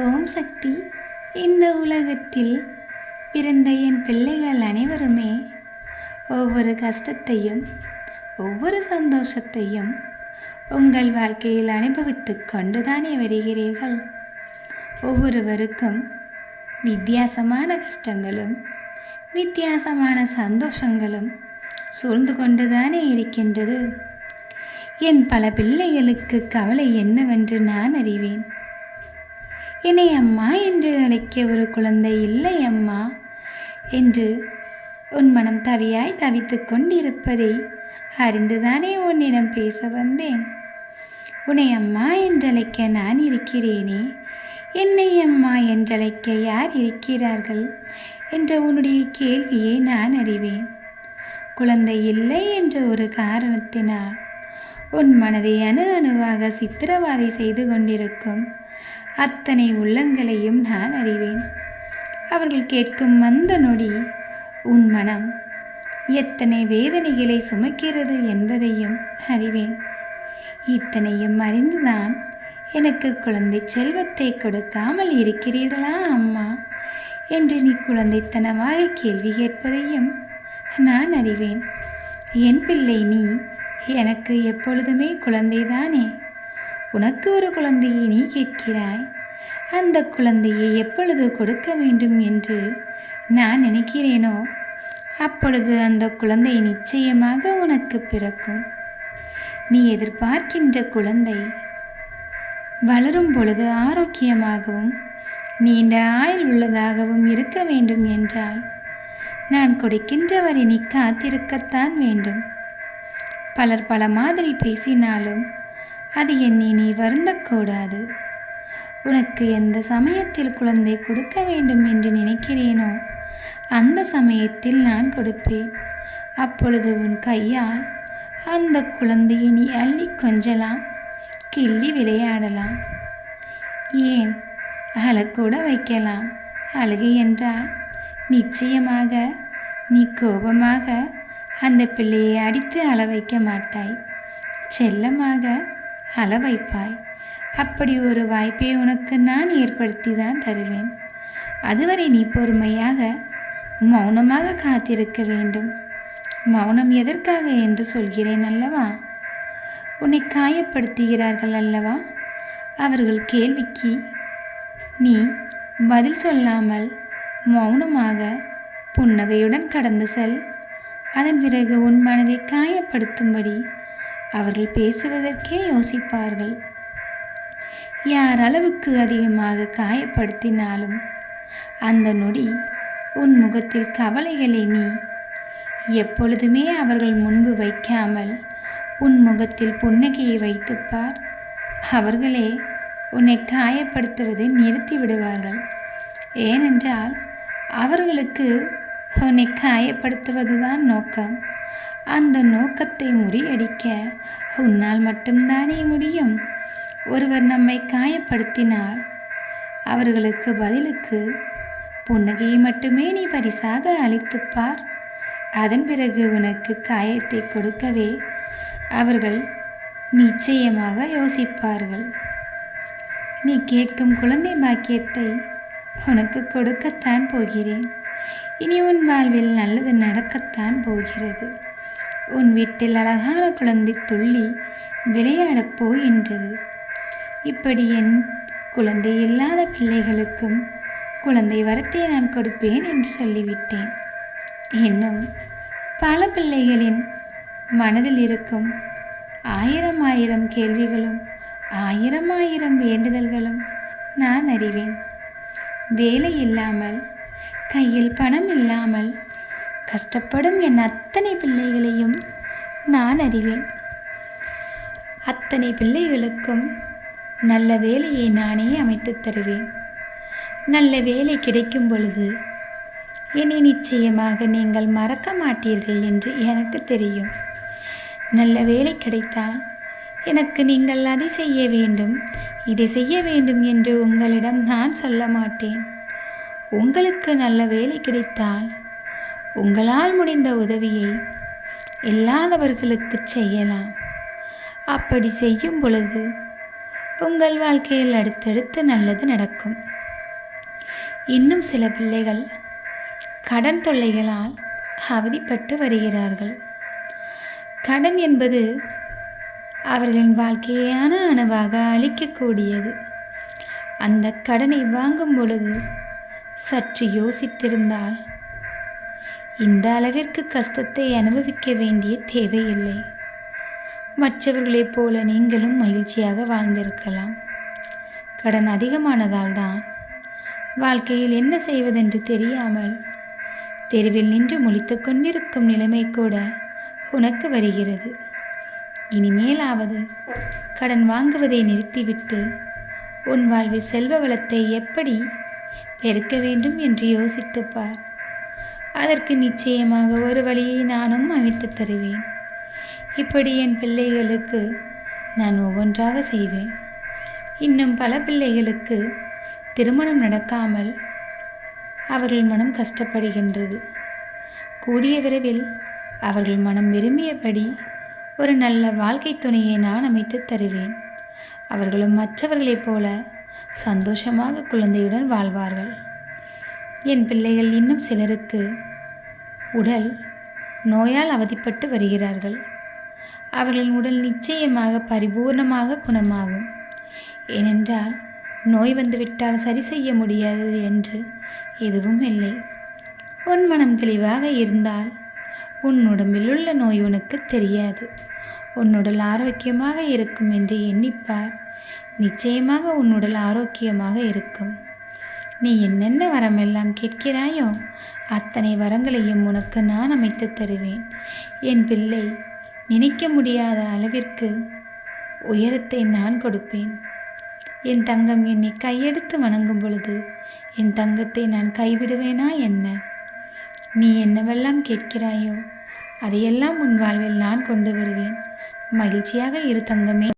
ஓம் சக்தி. இந்த உலகத்தில் பிறந்த என் பிள்ளைகள் அனைவருமே ஒவ்வொரு கஷ்டத்தையும் ஒவ்வொரு சந்தோஷத்தையும் உங்கள் வாழ்க்கையில் அனுபவித்து கொண்டுதானே வருகிறீர்கள். ஒவ்வொருவருக்கும் வித்தியாசமான கஷ்டங்களும் வித்தியாசமான சந்தோஷங்களும் சூழ்ந்து கொண்டுதானே இருக்கின்றது. என் பல பிள்ளைகளுக்கு கவலை என்னவென்று நான் அறிவேன். என்னை அம்மா என்று அழைக்க ஒரு குழந்தை இல்லை அம்மா என்று உன் மனம் தவியாய் தவித்து கொண்டிருப்பதை அறிந்துதானே உன்னிடம் பேச வந்தேன். உன்னை அம்மா என்றழைக்க நான் இருக்கிறேனே. என்னை அம்மா என்றழைக்க யார் இருக்கிறார்கள் என்ற உன்னுடைய கேள்வியை நான் அறிவேன். குழந்தை இல்லை என்ற ஒரு காரணத்தினால் உன் மனதை அணு அணுவாக சித்திரவாதை செய்து கொண்டிருக்கும் அத்தனை உள்ளங்களையும் நான் அறிவேன். அவர்கள் கேட்கும் அந்த நொடி உன் மனம் எத்தனை வேதனைகளை சுமக்கிறது என்பதையும் அறிவேன். இத்தனையும் அறிந்துதான் எனக்கு குழந்தை செல்வத்தை கொடுக்காமல் இருக்கிறீர்களா அம்மா? என்று நீ குழந்தைத்தனமாக கேள்வி கேட்பதையும் நான் அறிவேன். என் பிள்ளை நீ எனக்கு எப்பொழுதுமே குழந்தைதானே? உனக்கு ஒரு குழந்தையை நீ கேட்கிறாய். அந்த குழந்தையை எப்பொழுது கொடுக்க வேண்டும் என்று நான் நினைக்கிறேனோ அப்பொழுது அந்த குழந்தை நிச்சயமாக உனக்கு பிறக்கும். நீ எதிர்பார்க்கின்ற குழந்தை வளரும் பொழுது ஆரோக்கியமாகவும் நீண்ட ஆயுள் உள்ளதாகவும் இருக்க வேண்டும் என்றால் நான் கொடுக்கின்ற வரை நீ காத்திருக்கத்தான் வேண்டும். பலர் பல மாதிரி பேசினாலும் அது என்னை நீ வருந்தக்கூடாது. உனக்கு எந்த சமயத்தில் குழந்தை கொடுக்க வேண்டும் என்று நினைக்கிறேனோ அந்த சமயத்தில் நான் கொடுப்பேன். அப்பொழுது உன் கையால் அந்த குழந்தையை நீ அள்ளி கொஞ்சலாம் கிள்ளி விளையாடலாம். ஏன்? அழக்கூட வைக்கலாம். அழுகை என்றால் நிச்சயமாக நீ கோபமாக அந்த பிள்ளையை அடித்து அள வைக்க மாட்டாய். செல்லமாக அள வைப்பாய். அப்படி ஒரு வாய்ப்பை உனக்கு நான் ஏற்படுத்தி தான் தருவேன். அதுவரை நீ பொறுமையாக மௌனமாக காத்திருக்க வேண்டும். மௌனம் எதற்காக என்று சொல்கிறேன் அல்லவா? உன்னை காயப்படுத்துகிறார்கள் அல்லவா? அவர்கள் கேள்விக்கு நீ பதில் சொல்லாமல் மௌனமாக புன்னகையுடன் கடந்து செல். அதன் பிறகு உன் மனதை காயப்படுத்தும்படி அவர்கள் பேசுவதற்கே யோசிப்பார்கள். யார் அளவுக்கு அதிகமாக காயப்படுத்தினாலும் அந்த நொடி உன் முகத்தில் கவலைகளை நீ எப்பொழுதுமே அவர்கள் முன்பு வைக்காமல் உன் முகத்தில் புன்னகையை வைத்துப்பார். அவர்களே உன்னை காயப்படுத்துவதை நிறுத்தி விடுவார்கள். ஏனென்றால் அவர்களுக்கு உன்னை காயப்படுத்துவதுதான் நோக்கம். அந்த நோக்கத்தை முறியடிக்க உன்னால் மட்டும்தானே முடியும். ஒருவர் நம்மை காயப்படுத்தினால் அவர்களுக்கு பதிலுக்கு புன்னகையை மட்டுமே நீ பரிசாக அளித்துப்பார். அதன் பிறகு உனக்கு காயத்தை கொடுக்கவே அவர்கள் நிச்சயமாக யோசிப்பார்கள். நீ கேட்கும் குழந்தை பாக்கியத்தை உனக்கு கொடுக்கத்தான் போகிறேன். இனி உன் வாழ்வில் நல்லது நடக்கத்தான் போகிறது. உன் வீட்டில் அழகான குழந்தை துள்ளி விளையாடப் போகின்றது. இப்படி என் குழந்தை இல்லாத பிள்ளைகளுக்கும் குழந்தை வரத்தை நான் கொடுப்பேன் என்று சொல்லிவிட்டேன். இன்னும் பல பிள்ளைகளின் மனதில் இருக்கும் ஆயிரம் ஆயிரம் கேள்விகளும் ஆயிரம் ஆயிரம் வேண்டுதல்களும் நான் அறிவேன். வேலை இல்லாமல் கையில் பணம் இல்லாமல் கஷ்டப்படும் என் அத்தனை பிள்ளைகளையும் நான் அறிவேன். அத்தனை பிள்ளைகளுக்கும் நல்ல வேலையை நானே அமைத்து தருவேன். நல்ல வேலை கிடைக்கும் பொழுது என்னை நிச்சயமாக நீங்கள் மறக்க மாட்டீர்கள் என்று எனக்கு தெரியும். நல்ல வேலை கிடைத்தால் எனக்கு நீங்கள் அதை செய்ய வேண்டும். இதை செய்ய வேண்டும் என்று உங்களிடம் நான் சொல்ல மாட்டேன். உங்களுக்கு நல்ல வேலை கிடைத்தால் உங்களால் முடிந்த உதவியை இல்லாதவர்களுக்கு செய்யலாம். அப்படி செய்யும் பொழுது உங்கள் வாழ்க்கையில் அடுத்தடுத்து நல்லது நடக்கும். இன்னும் சில பிள்ளைகள் கடன் தொல்லைகளால் அவதிப்பட்டு வருகிறார்கள். கடன் என்பது அவர்களின் வாழ்க்கையான அணுவாக அளிக்கக்கூடியது. அந்த கடனை வாங்கும் பொழுது சற்று யோசித்திருந்தால் இந்த அளவிற்கு கஷ்டத்தை அனுபவிக்க வேண்டிய தேவையில்லை. மற்றவர்களைப் போல நீங்களும் மகிழ்ச்சியாக வாழ்ந்திருக்கலாம். கடன் அதிகமானதால் தான் வாழ்க்கையில் என்ன செய்வதென்று தெரியாமல் தெருவில் நின்று முழித்து கொண்டிருக்கும் நிலைமை கூட உனக்கு வருகிறது. இனிமேலாவது கடன் வாங்குவதை நிறுத்திவிட்டு உன் வாழ்வில் செல்வ வளத்தை எப்படி பெருக்க வேண்டும் என்று யோசித்துப்பார் அதற்கு நிச்சயமாக ஒரு வழியை நானும் அமைத்து தருவேன். இப்படி என் பிள்ளைகளுக்கு நான் ஒவ்வொன்றாக செய்வேன். இன்னும் பல பிள்ளைகளுக்கு திருமணம் நடக்காமல் அவர்கள் மனம் கஷ்டப்படுகின்றது. கூடிய விரைவில் அவர்கள் மனம் விரும்பியபடி ஒரு நல்ல வாழ்க்கை துணையை நான் அமைத்து தருவேன். அவர்களும் மற்றவர்களைப் போல சந்தோஷமாக குழந்தையுடன் வாழ்வார்கள். என் பிள்ளைகள் இன்னும் சிலருக்கு உடல் நோயால் அவதிப்பட்டு வருகிறார்கள். அவர்களின் உடல் நிச்சயமாக பரிபூர்ணமாக குணமாகும். ஏனென்றால் நோய் வந்துவிட்டால் சரி செய்ய முடியாது என்று எதுவும் இல்லை. உன் மனம் தெளிவாக இருந்தால் உன் உடம்பில் உள்ள நோய் உனக்கு தெரியாது. உன் உடல் ஆரோக்கியமாக இருக்கும் என்று எண்ணிப்பார். நிச்சயமாக உன் உடல் ஆரோக்கியமாக இருக்கும். நீ என்னென்ன வரமெல்லாம் கேட்கிறாயோ அத்தனை வரங்களையும் உனக்கு நான் அமைத்து தருவேன். என் பிள்ளை நினைக்க முடியாத அளவிற்கு உயரத்தை நான் கொடுப்பேன். என் தங்கம் என்னை கையெடுத்து வணங்கும் பொழுது என் தங்கத்தை நான் கைவிடுவேனா என்ன? நீ என்னவெல்லாம் கேட்கிறாயோ அதையெல்லாம் உன் வாழ்வில் நான் கொண்டு வருவேன். மகிழ்ச்சியாக இரு தங்கமே.